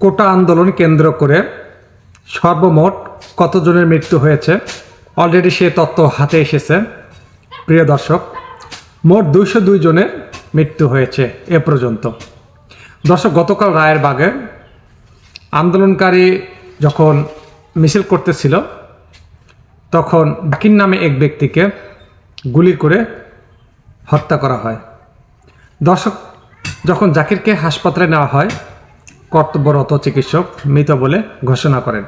কোটা আন্দোলন কেন্দ্র করে সর্বমোট কতজনের মৃত্যু হয়েছে? অলরেডি সে তথ্য হাতে এসেছে। প্রিয় দর্শক, মোট দুইশো দুই জনের মৃত্যু হয়েছে এ পর্যন্ত। দর্শক, গতকাল রায়ের বাগে আন্দোলনকারী যখন মিছিল করতেছিল, তখন বাকির নামে এক ব্যক্তিকে গুলি করে হত্যা করা হয়। দর্শক, যখন জাকিরকে হাসপাতালে নেওয়া হয় কর্তব্যরত চিকিৎসক মৃত বলে ঘোষণা করেন।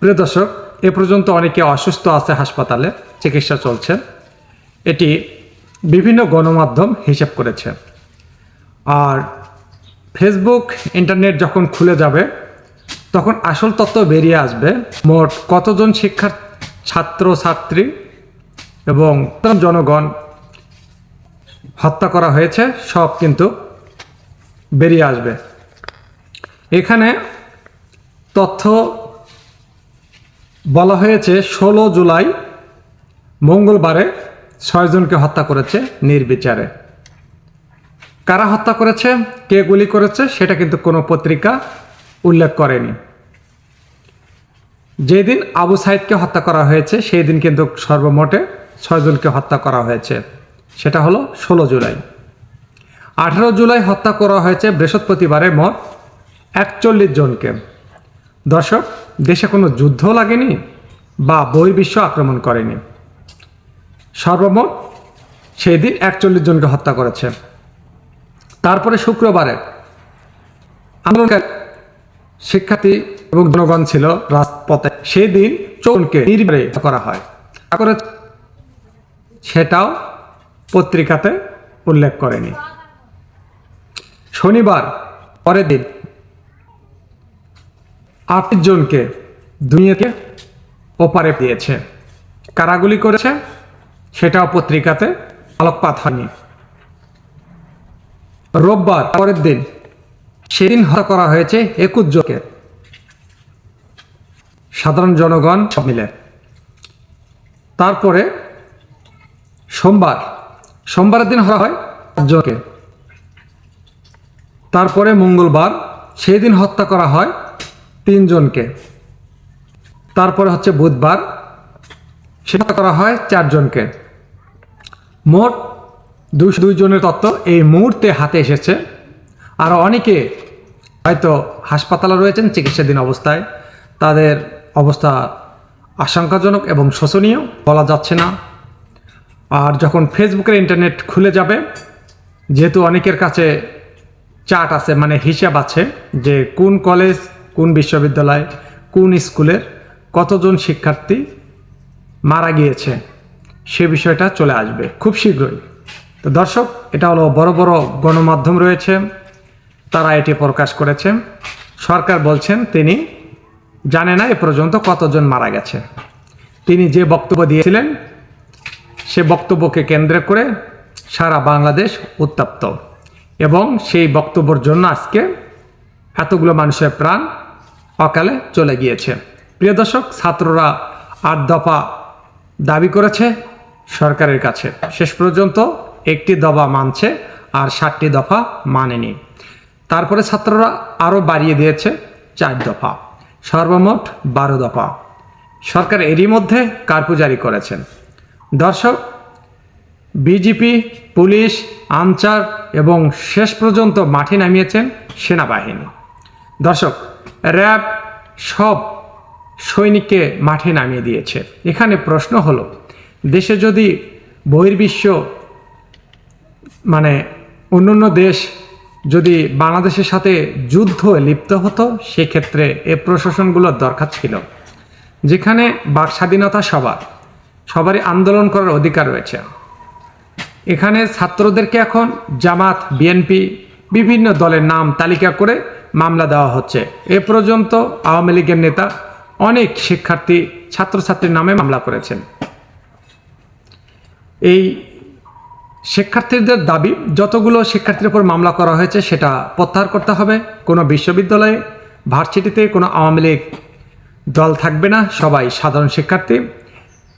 প্রিয় দর্শক, এ পর্যন্ত অনেকে অসুস্থ আছে হাসপাতালে, চিকিৎসা চলছে। এটি বিভিন্ন গণমাধ্যম হিসেব করেছে। আর ফেসবুক, ইন্টারনেট যখন খুলে যাবে, তখন আসল তত্ত্ব বেরিয়ে আসবে, মোট কতজন শিক্ষার ছাত্র ছাত্রী এবং জনগণ হত্যা করা হয়েছে, সব কিন্তু বেরিয়ে আসবে। এখানে তথ্য বলা হয়েছে, ষোলো জুলাই, মঙ্গলবারে ছয়জনকে হত্যা করেছে নির্বিচারে। কারা হত্যা করেছে, কে গুলি করেছে, সেটা কিন্তু কোনো পত্রিকা উল্লেখ করেনি। যেদিন আবু সাইদকে হত্যা করা হয়েছে সেই দিন কিন্তু সর্বমোটে ছয়জনকে হত্যা করা হয়েছে। সেটা হলো ষোলো জুলাই। আঠারো জুলাই হত্যা করা হয়েছে বৃহস্পতিবারে মোট একচল্লিশ জনকে। দর্শক, দেশে কোনো যুদ্ধ লাগেনি বা বহির্বিশ্ব আক্রমণ করেনি। সর্বমোট সেই দিন একচল্লিশ জনকে হত্যা করেছে। তারপরে শুক্রবারে আন্দোলনকারী শিক্ষার্থী এবং জনগণ ছিল রাজপথে। সেই দিন চৌনকে নির্বারে করা হয়। সেটাও পত্রিকাতে উল্লেখ করেনি। শনিবার পরের দিন আট জনকে দুনিয়াকে ওপারে দিয়েছে। কারাগুলি করেছে, সেটাও পত্রিকাতে আলোকপাত হয়নি। রোববার পরের দিন সেদিন হত্যা করা হয়েছে একুশ জনকে। সাধারণ জনগণ সব মিলে। তারপরে সোমবার, সোমবারের দিন হওয়া হয় জনকে। তারপরে মঙ্গলবার সেই দিন হত্যা করা হয় তিনজনকে। তারপরে হচ্ছে বুধবার, সেটা করা হয় চারজনকে। মোট দুশো দুই জনের তত্ত্ব এই মুহূর্তে হাতে এসেছে। আর অনেকে হয়তো হাসপাতালে রয়েছেন চিকিৎসাধীন অবস্থায়। তাদের অবস্থা আশঙ্কাজনক এবং শোচনীয়, বলা যাচ্ছে না। আর যখন ফেসবুকের ইন্টারনেট খুলে যাবে, যেহেতু অনেকের কাছে চার্ট আছে মানে হিসাব আছে, যে কোন কলেজ কোন বিশ্ববিদ্যালয়, কোন স্কুলের কতজন শিক্ষার্থী মারা গিয়েছে, সে বিষয়টা চলে আসবে খুব শীঘ্রই। তো দর্শক, এটা হলো বড় বড় গণমাধ্যম রয়েছে, তারা এটি প্রকাশ করেছে। সরকার বলছেন, তিনি জানে না এ পর্যন্ত কতজন মারা গেছে। তিনি যে বক্তব্য দিয়েছিলেন, সে বক্তব্যকে কেন্দ্র করে সারা বাংলাদেশ উত্তপ্ত। এবং সেই বক্তব্যের জন্য আজকে এতগুলো মানুষের প্রাণ অকালে চলে গিয়েছে। প্রিয় দর্শক, ছাত্ররা আট দফা দাবি করেছে সরকারের কাছে। শেষ পর্যন্ত একটি দফা মানছে আর ষাটটি দফা মানেনি। তারপরে ছাত্ররা আরও বাড়িয়ে দিয়েছে চার দফা। সর্বমোট বারো দফা। সরকার এরই মধ্যে কার্পু জারি করেছেন। দর্শক, বিজেপি, পুলিশ আমচার এবং শেষ পর্যন্ত মাঠে নামিয়েছেন সেনাবাহিনী। দর্শক র্যাব সব সৈনিককে মাঠে নামিয়ে দিয়েছে। এখানে প্রশ্ন হলো, দেশে যদি বহির্বিশ্ব মানে অন্যান্য দেশ যদি বাংলাদেশের সাথে যুদ্ধ লিপ্ত হতো, সেক্ষেত্রে এ প্রশাসনগুলোর দরকার ছিল। যেখানে বাক স্বাধীনতা সবার সবারই আন্দোলন করার অধিকার রয়েছে। এখানে ছাত্রদেরকে এখন জামাত, বিএনপি বিভিন্ন দলের নাম তালিকা করে মামলা দেওয়া হচ্ছে। এ পর্যন্ত আওয়ামী লীগের নেতা অনেক শিক্ষার্থী, ছাত্রছাত্রীর নামে মামলা করেছেন। এই শিক্ষার্থীদের দাবি, যতগুলো শিক্ষার্থীর উপর মামলা করা হয়েছে সেটা প্রত্যাহার করতে হবে। কোনো বিশ্ববিদ্যালয়ে, ভার্সিটিতে কোনো আওয়ামী লীগ দল থাকবে না। সবাই সাধারণ শিক্ষার্থী।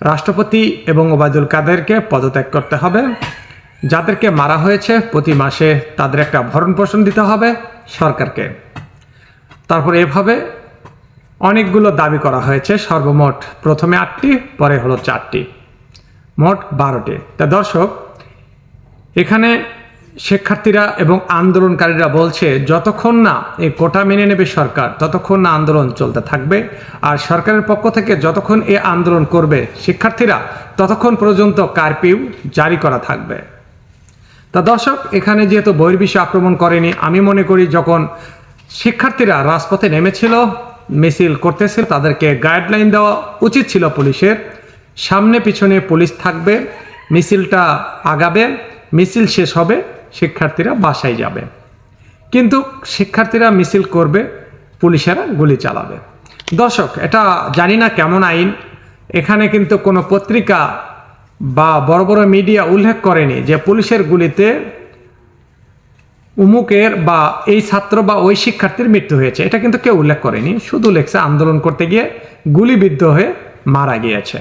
রাষ্ট্রপতি এবং ওবায়দুল কাদেরকে পদত্যাগ করতে হবে। যাদেরকে মারা হয়েছে, প্রতি মাসে তাদের একটা ভরণ পোষণ দিতে হবে সরকারকে। তারপর এভাবে অনেকগুলো দাবি করা হয়েছে, সর্বমোট প্রথমে আটটি, পরে হলো চারটি। মোট বারোটি। তা দর্শক, এখানে শিক্ষার্থীরা এবং আন্দোলনকারীরা বলছে, যতক্ষণ না এই কোটা মেনে নেবে সরকার, ততক্ষণ না আন্দোলন চলতে থাকবে। আর সরকারের পক্ষ থেকে যতক্ষণ এ আন্দোলন করবে শিক্ষার্থীরা, ততক্ষণ পর্যন্ত কারপিউ জারি করা থাকবে। তা দর্শক, এখানে যেহেতু বহির্বিশ্ব আক্রমণ করেনি, আমি মনে করি যখন শিক্ষার্থীরা রাজপথে নেমেছিল, মিছিল করতেছিল, তাদেরকে গাইডলাইন দেওয়া উচিত ছিল পুলিশের। সামনে পিছনে পুলিশ থাকবে, মিছিলটা আগাবে, মিছিল শেষ হবে, শিক্ষার্থীরা বাসায় যাবে। কিন্তু শিক্ষার্থীরা মিছিল করবে, পুলিশেরা গুলি চালাবে। দর্শক, এটা জানি না কেমন আইন, এখানে কিন্তু কোনো পত্রিকা বা বড় বড় মিডিয়া উল্লেখ করেনি যে পুলিশের গুলিতে উমুকের বা এই ছাত্র বা ওই শিক্ষার্থীর মৃত্যু হয়েছে। এটা কিন্তু কেউ উল্লেখ করেনি। শুধু লেখছে, আন্দোলন করতে গিয়ে গুলিবিদ্ধ হয়ে মারা গিয়েছে।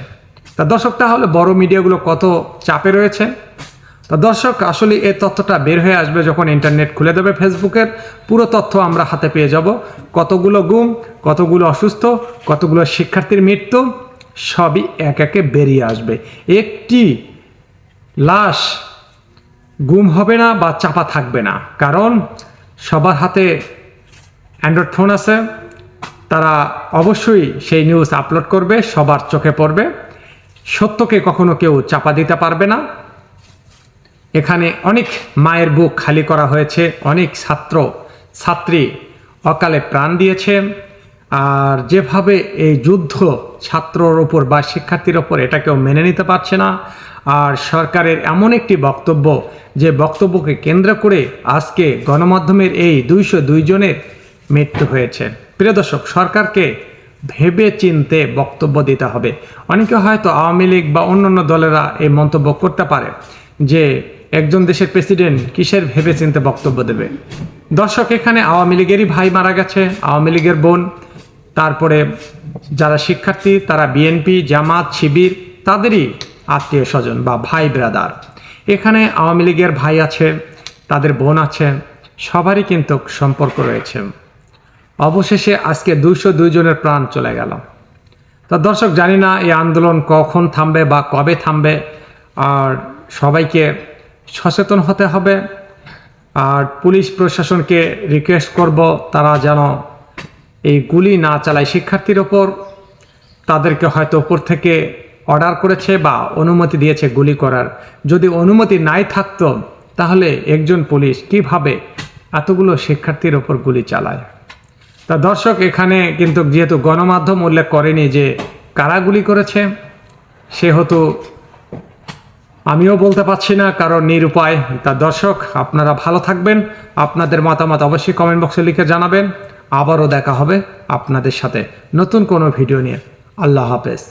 তা দর্শক, তাহলে বড় মিডিয়াগুলো কত চাপে রয়েছে? তা দর্শক, আসলে এই তথ্যটা বের হয়ে আসবে যখন ইন্টারনেট খুলে দেবে ফেসবুকের। পুরো তথ্য আমরা হাতে পেয়ে যাব। কতগুলো গুম, কতগুলো অসুস্থ, কতগুলো শিক্ষার্থীর মৃত্যু সবই এক একে বেরিয়ে আসবে। একটি লাশ গুম হবে না বা চাপা থাকবে না। কারণ সবার হাতে অ্যান্ড্রয়েড ফোন আছে, তারা অবশ্যই সেই নিউজ আপলোড করবে, সবার চোখে পড়বে। সত্যকে কখনো কেউ চাপা দিতে পারবে না। এখানে অনেক মায়ের বুক খালি করা হয়েছে, অনেক ছাত্র, ছাত্রী অকালে প্রাণ দিয়েছে। আর যেভাবে এই যুদ্ধ ছাত্রর ওপর বা শিক্ষার্থীর ওপর এটা কেউ মেনে নিতে পারছে না, আর সরকারের এমন একটি বক্তব্য যে বক্তব্যকে কেন্দ্র করে আজকে গণমাধ্যমের এই দুইশো জনের মৃত্যু হয়েছে। প্রিয় দর্শক, সরকারকে ভেবে চিনতে বক্তব্য দিতে হবে। অনেকে হয়তো আওয়ামী লীগ বা অন্যান্য দলেরা এই মন্তব্য করতে পারে যে একজন দেশের প্রেসিডেন্ট কিসের ভেবে চিনতে বক্তব্য দেবে? দর্শক, এখানে আওয়ামী লীগেরই ভাই মারা গেছে, আওয়ামী লীগের বোন। তারপরে যারা শিক্ষার্থী, তারা বিএনপি, জামাত, শিবির, তাদেরই আত্মীয় স্বজন বা ভাই ব্রাদার। এখানে আওয়ামী লীগের ভাই আছে, তাদের বোন আছে, সবারই কিন্তু সম্পর্ক রয়েছে। অবশেষে আজকে দুইশো জনের প্রাণ চলে গেল। তা দর্শক, জানি না এই আন্দোলন কখন থামবে বা কবে থামবে, আর সবাইকে সচেতন হতে হবে। আর পুলিশ প্রশাসনকে রিকোয়েস্ট করব, তারা যেন এই গুলি না চালায় শিক্ষার্থীর ওপর, তাদেরকে হয়তো উপর থেকে অর্ডার করেছে বা অনুমতি দিয়েছে গুলি করার। যদি অনুমতি নাই থাকত, তাহলে একজন পুলিশ কীভাবে এতগুলো শিক্ষার্থীর ওপর গুলি চালায়? তা দর্শক, এখানে কিন্তু যেহেতু গণমাধ্যম উল্লেখ করেনি যে কারা গুলি করেছে, সেহেতু আমিও বলতে পারছি না, কারণ নিরুপায়। তা দর্শক, আপনারা ভালো থাকবেন। আপনাদের মতামত অবশ্যই কমেন্ট বক্সে লিখে জানাবেন। আবারও দেখা হবে আপনাদের সাথে নতুন কোনো ভিডিও নিয়ে। আল্লাহ হাফেজ।